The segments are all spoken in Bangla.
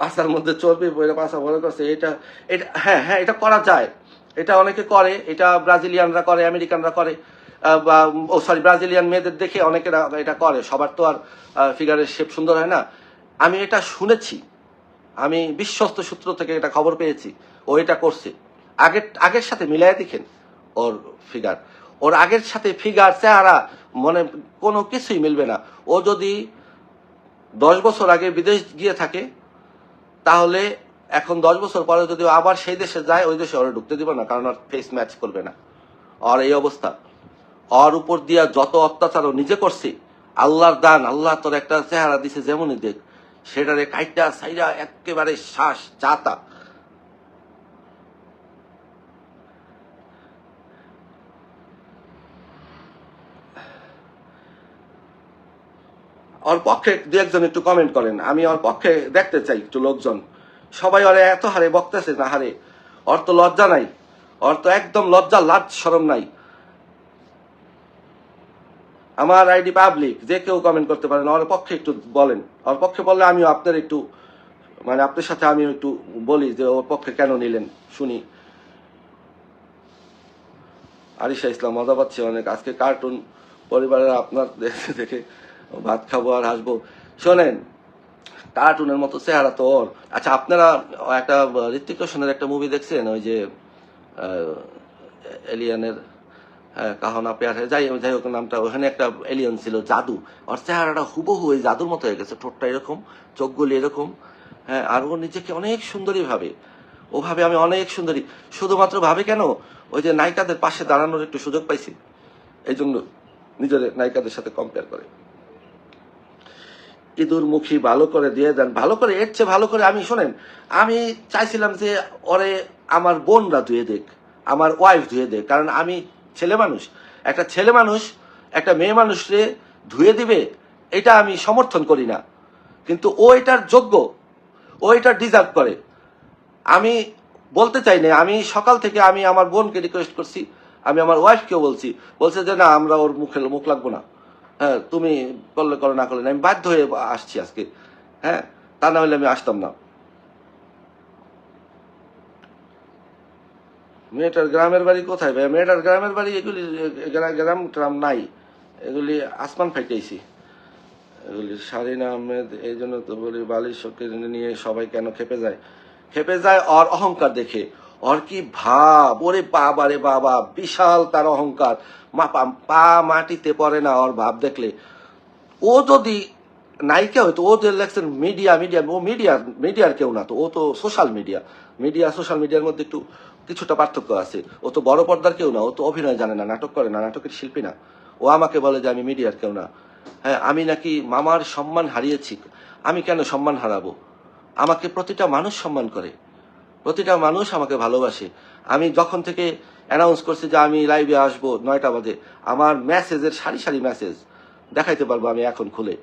পাশার মধ্যে চর্বি বইটা পাশা বড় করছে, এটা এটা হ্যাঁ হ্যাঁ এটা করা যায়। এটা অনেকে করে, এটা ব্রাজিলিয়ানরা করে, আমেরিকানরা করে বা, ও সরি ব্রাজিলিয়ান মেয়েদের দেখে অনেকেরা এটা করে। সবার তো আর ফিগারের শেপ সুন্দর হয় না। আমি এটা শুনেছি। আমি বিশ্বস্ত সূত্র থেকে এটা খবর পেয়েছি। ও এটা করছে। আগের আগের সাথে মিলাই দেখেন ওর ফিগার ওর আগের সাথে ফিগার চেহারা, মনে, কোনো কিছুই মিলবে না। ও যদি দশ বছর আগে বিদেশ গিয়ে থাকে তাহলে এখন দশ বছর পরে যদি আবার সেই দেশে যায়, ওই দেশে ওরা ঢুকতে দিবে না, কারণ আর ফেস ম্যাচ করবে না। আর এই অবস্থা। ওর উপর দিয়া যত অত্যাচার ও নিজে করছি, আল্লাহর দান, আল্লাহ তোর একটা চেহারা দিছে যেমনই দেখ, সেটারে কাইটা সাইরা একেবারে শ্বাস চাতা ওর পক্ষে দু একজন একটু কমেন্ট করেন। আমি ওর পক্ষে দেখতে চাই একটু লোকজন। সবাই ওরে এত হারে বকতেছে না হারে। ওর তো লজ্জা নাই। ওর তো একদম লজ্জা লাজ সরম নাই। আমার আইডি পাবলিক যে কেউ কমেন্ট করতে পারেন, ওর পক্ষে একটু বলেন। ওর পক্ষে বললে আমিও আপনার একটু মানে আপনার সাথে আমি একটু বলি যে ওর পক্ষে কেন নিলেন? শুনি। আরিশা ইসলাম মজা পাচ্ছি অনেক। আজকে কার্টুন পরিবারের আপনার দেখে দেখে ভাত খাব আর হাসবো। শোনেন কার্টুনের মতো চেহারা তো ওর। আচ্ছা আপনারা একটা ঋত্বিক রোশনের একটা মুভি দেখছেন? ওই যে এলিয়ানের কাহনা পেয়ার যাই যাই হোক, নামটা ওখানে একটা এলিয়ন ছিল, জাদু। ওর চেহারাটা হুবহু ওই জাদুর মতো হয়ে গেছে, ঠোঁটটা এরকম চোখগুলি এরকম হ্যাঁ আর ও নিজেকে অনেক সুন্দরী ভাবে। ও ভাবে আমি অনেক সুন্দরী। শুধুমাত্র ভাবে কেন? ওই যে নায়িকাদের পাশে দাঁড়ানোর একটু সুযোগ পাইছি। এই জন্য নিজের নায়িকাদের সাথে কম্পেয়ার করে। ইঁদুর মুখী ভালো করে দিয়ে দেন। ভালো করে, এর চেয়ে ভালো করে আমি, শোনেন, আমি চাইছিলাম যে ওরে আমার বোনরা ধুয়ে দেখ আমার ওয়াইফ ধুয়ে দেখ কারণ আমি ছেলে মানুষ। একটা ছেলে মানুষ, একটা মেয়ে মানুষরে ধুয়ে দিবে, এটা আমি সমর্থন করি না। কিন্তু ও এটার যোগ্য, ও এটা ডিজার্ভ করে। আমি বলতে চাই না, আমি সকাল থেকে আমি আমার বোনকে রিকোয়েস্ট করছি, আমি আমার ওয়াইফকেও বলছি, বলছে যে না, আমরা ওর মুখে মুখ লাগবো না। হ্যাঁ তুমি করলে করো, না করলে আমি বাধ্য হয়ে আসছি আজকে। হ্যাঁ তা না হলে আমি আসতাম না। মেয়েটার গ্রামের বাড়ি কোথায় ভাই? মেয়েটার গ্রামের বাড়ি এগুলি গ্রাম ট্রাম নাই। এগুলি আসমান ফাইটাইছি এগুলি শারিনা আহমেদ এই জন্য তো বলি বালিশ শোকে নিয়ে সবাই কেন খেপে যায়? খেপে যায় ওর অহংকার দেখে। ওর কি ভাব ওরে বাবা রে বাবা বিশাল তার অহংকার মা পা- মাটিতে পড়ে না ওর ভাব দেখলে ও যদি নায়িকা হয়তো ও যে লেখছেন মিডিয়া মিডিয়া ও মিডিয়া মিডিয়ার কেউ না তো ও তো সোশ্যাল মিডিয়া মিডিয়া সোশ্যাল মিডিয়ার মধ্যে একটু কিছুটা পার্থক্য আছে ও তো বড় পর্দার কেউ না ও তো অভিনয় জানে না নাটক করে না নাটকের শিল্পী না ও আমাকে বলে যে, আমি মিডিয়ার কেউ না। হ্যাঁ আমি নাকি মামার সম্মান হারিয়েছি। আমি কেন সম্মান হারাবো? আমাকে প্রতিটা মানুষ সম্মান করে। প্রতিটা মানুষ আমাকে ভালোবাসে। আমি যখন থেকে অ্যানাউন্স করছি যে আমি লাইভে আসব নয়টা বাজে, আমার মেসেজের সারি সারি মেসেজ দেখাইতে পারব আমি এখন খুলে।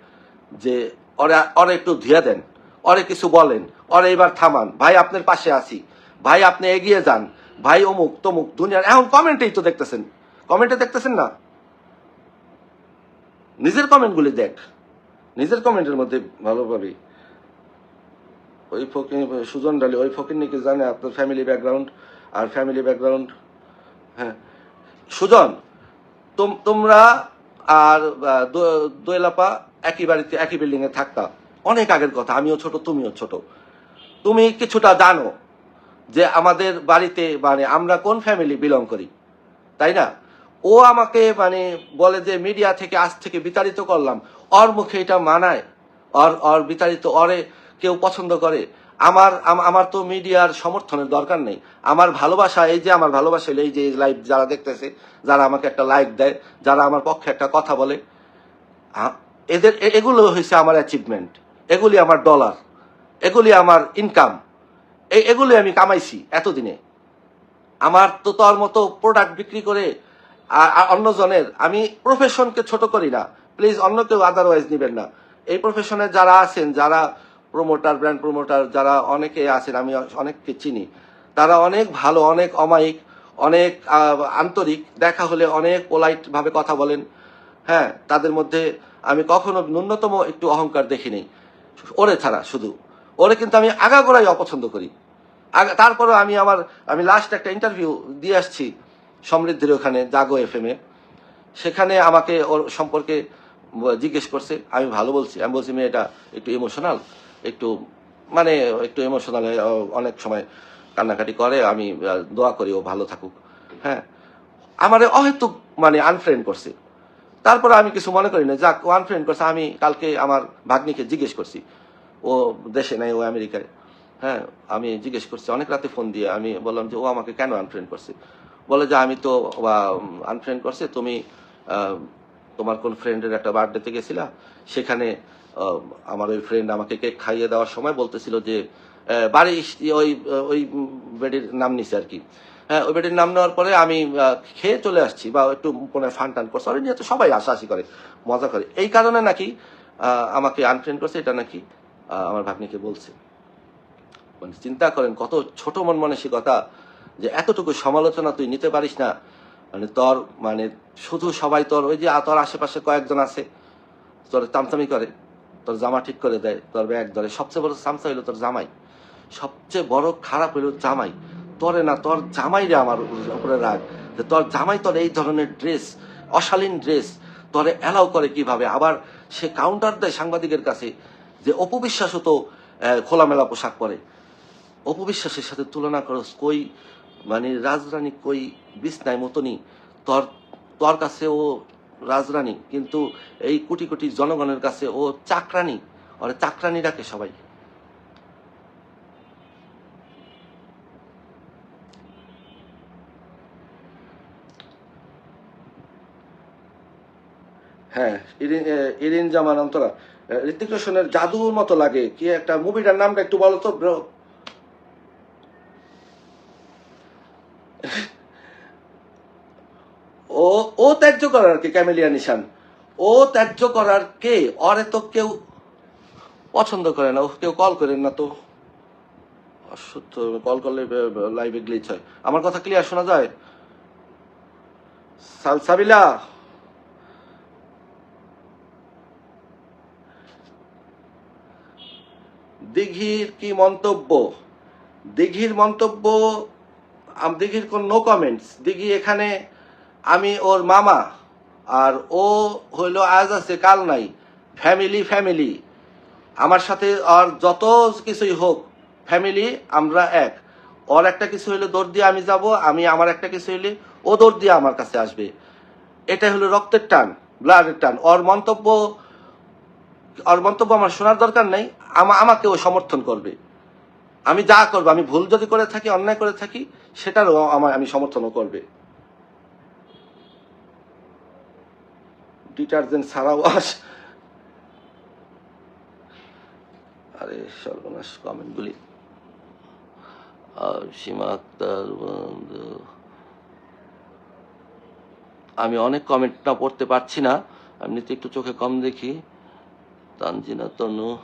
যে ওরা ওরা একটু ধুয়ে দেন, ওরে কিছু বলেন, ওরে এবার থামান, ভাই, আপনার পাশে আছি। ভাই, আপনি এগিয়ে যান। ভাই, অমুক তমুক দুনিয়ার এখন কমেন্টেই তো দেখতেছেন। কমেন্টে দেখতেছেন না? নিজের কমেন্টগুলি দেখ। নিজের কমেন্টের মধ্যে ভালো পাবি ওই ফকির, সুজন ডালি, ওই ফকির নাকি জানে আপনার ফ্যামিলি ব্যাকগ্রাউন্ড আর ফ্যামিলি ব্যাকগ্রাউন্ড হ্যাঁ। সুজন, তোম- তোমরা আর দোয়েলাপা একই বাড়িতে, একই বিল্ডিং এ থাকতা। অনেক আগের কথা, আমিও ছোট, তুমিও ছোট। তুমি কিছুটা জানো যে আমাদের বাড়িতে মানে আমরা কোন ফ্যামিলি বিলং করি, তাই না? ও আমাকে মানে বলে যে মিডিয়া থেকে, আজ থেকে বিতাড়িত করলাম। ওর মুখে এটা মানায়। ওর ওর বিতাড়িত, অরে কেউ পছন্দ করে। আমার আমার তো মিডিয়ার সমর্থনের দরকার নেই। আমার ভালোবাসা, এই যে আমার ভালোবাসা, এই যে লাইভ যারা দেখতেছে, যারা আমাকে একটা লাইক দেয়, যারা আমার পক্ষে একটা কথা বলে এদের এগুলো হয়েছে আমার অ্যাচিভমেন্ট এগুলি আমার ডলার এগুলি আমার ইনকাম এগুলি আমি কামাইছি এতদিনে। আমার তো তোর মতো প্রোডাক্ট বিক্রি করে অন্যজনের, আমি প্রফেশনকে ছোট করি না। প্লিজ অন্য কেউ আদারওয়াইজ নিবেন না। এই প্রফেশনে যারা আছেন, যারা প্রমোটার ব্র্যান্ড প্রমোটার যারা অনেকে আছেন, আমি অনেককে চিনি, তারা অনেক ভালো, অনেক অমায়িক, অনেক আন্তরিক, দেখা হলে অনেক পোলাইট ভাবে কথা বলেন। হ্যাঁ তাদের মধ্যে আমি কখনো ন্যূনতম একটু অহংকার দেখিনি। ওরে ছাড়া শুধু। ওরে কিন্তু আমি আগাগোড়াই অপছন্দ করি। তারপরে আমি আমার, আমি লাস্ট একটা ইন্টারভিউ দিয়ে আসছি, সমৃদ্ধির ওখানে, জাগো এফ এম এ। সেখানে আমাকে ওর সম্পর্কে জিজ্ঞেস করছে, আমি ভালো বলছি। আমি বলছি মেয়েটা একটু ইমোশনাল একটু মানে একটু ইমোশনাল অনেক সময় কান্নাকাটি করে, আমি দোয়া করি, ও ভালো থাকুক। হ্যাঁ? আমার অহেতুক মানে আনফ্রেন্ড করছে। তারপরে আমি কিছু মনে করি না। যাক, ও আনফ্রেন্ড করছে, আমি কালকে আমার ভাগ্নিকে জিজ্ঞেস করছি। ও দেশে নাই, ও আমেরিকায়। হ্যাঁ? আমি জিজ্ঞেস করছি, অনেক রাতে ফোন দিয়ে? আমি বললাম যে, ও আমাকে কেন আনফ্রেন্ড করছে? বলে যে, আমি তো আনফ্রেন্ড করছে, তুমি তোমার কোন ফ্রেন্ডের একটা বার্থডেতে গেছিলা? সেখানে আমার ওই ফ্রেন্ড আমাকে কেক খাইয়ে দেওয়ার সময় বলতেছিল যে বাড়ি ওই ওই বেডির নাম নিছে আর কি। হ্যাঁ ওই বেডির নাম নেওয়ার পরে আমি খেয়ে চলে আসছি বা একটু কোনো ফান টান করছে। ওরা নিয়ে তো সবাই আশাআশি করে, মজা করে। এই কারণে নাকি আমাকে আনফ্রেন্ড করছে, এটা নাকি আমার ভাগ্নিকে বলছে। মানে চিন্তা করেন, কত ছোট মন মানসিকতা যে এতটুকু সমালোচনা তুই নিতে পারিস না। মানে তোর মানে শুধু সবাই তোর, ওই যে তোর আশেপাশে কয়েকজন আছে, তোর চামচামি করে, তোর জামা ঠিক করে দেয়, তোর ব্যাগ ধরে। সবচেয়ে বড় চামচা হইল তোর জামাই। সবচেয়ে বড় খারাপ হইল জামাই। তোরে না, তোর জামাই রে আমার উপরে রাগ। যে তোর জামাই তোর এই ধরনের ড্রেস, অশালীন ড্রেস, তোরে অ্যালাউ করে কীভাবে? আবার সে কাউন্টার দেয় সাংবাদিকের কাছে যে অপবিশ্বাসও তো খোলামেলা পোশাক পরে। অপবিশ্বাসের সাথে তুলনা করস, কই মানে রাজরানী কই বিছনায় মতনই। তোর তোর কাছে ও রাজরানী, কিন্তু এই কোটি কোটি জনগণের কাছে ও চাকরানি। ওরে চাকরানি ডাকে সবাই। হ্যাঁ ইরিন জামান অন্তরা ঋতিক রোশনের জাদুর মতো লাগে। কি একটা মুভিটার নামটা একটু বলো তো ব্রো ও ও ত্যায্য করার কে? ক্যামেলিয়া নিশান। ও ত্যায্য করার কে? অরে তো কেউ পছন্দ করে না। ও কেউ কল করেন না তো। কল করলে লাইভে গ্লিচ হয়। আমার কথা ক্লিয়ার শোনা যায়? সালসাবিলা দিঘির কি মন্তব্য? দিঘির মন্তব্য দিঘির কোন নো কমেন্টস দিঘি এখানে আমি ওর মামা, আর ও হইল আজ আছে, কাল নাই। ফ্যামিলি ফ্যামিলি আমার সাথে আর যত কিছুই হোক ফ্যামিলি আমরা এক। ওর একটা কিছু হইলে দৌড় দিয়ে আমি যাব, আমি আমার একটা কিছু হইলে ও দৌড় দিয়ে আমার কাছে আসবে। এটা হলো রক্তের টান ব্লাডের টান। ওর মন্তব্য ওর মন্তব্য আমার শোনার দরকার নেই, আমা- আমাকে ও সমর্থন করবে। আমি যা করব, আমি ভুল যদি করে থাকি, অন্যায় করে থাকি, সেটারও আমার আমি সমর্থনও করবে। ডিটারজেন্ট ছাড়া ওয়াশ আরে সর্বনাশ কমেন্টগুলি। আর সীমা আক্তার। আমি অনেক কমেন্টটা পড়তে পারছি না। এমনিতে একটু চোখে কম দেখি। তানজিনা, তনু।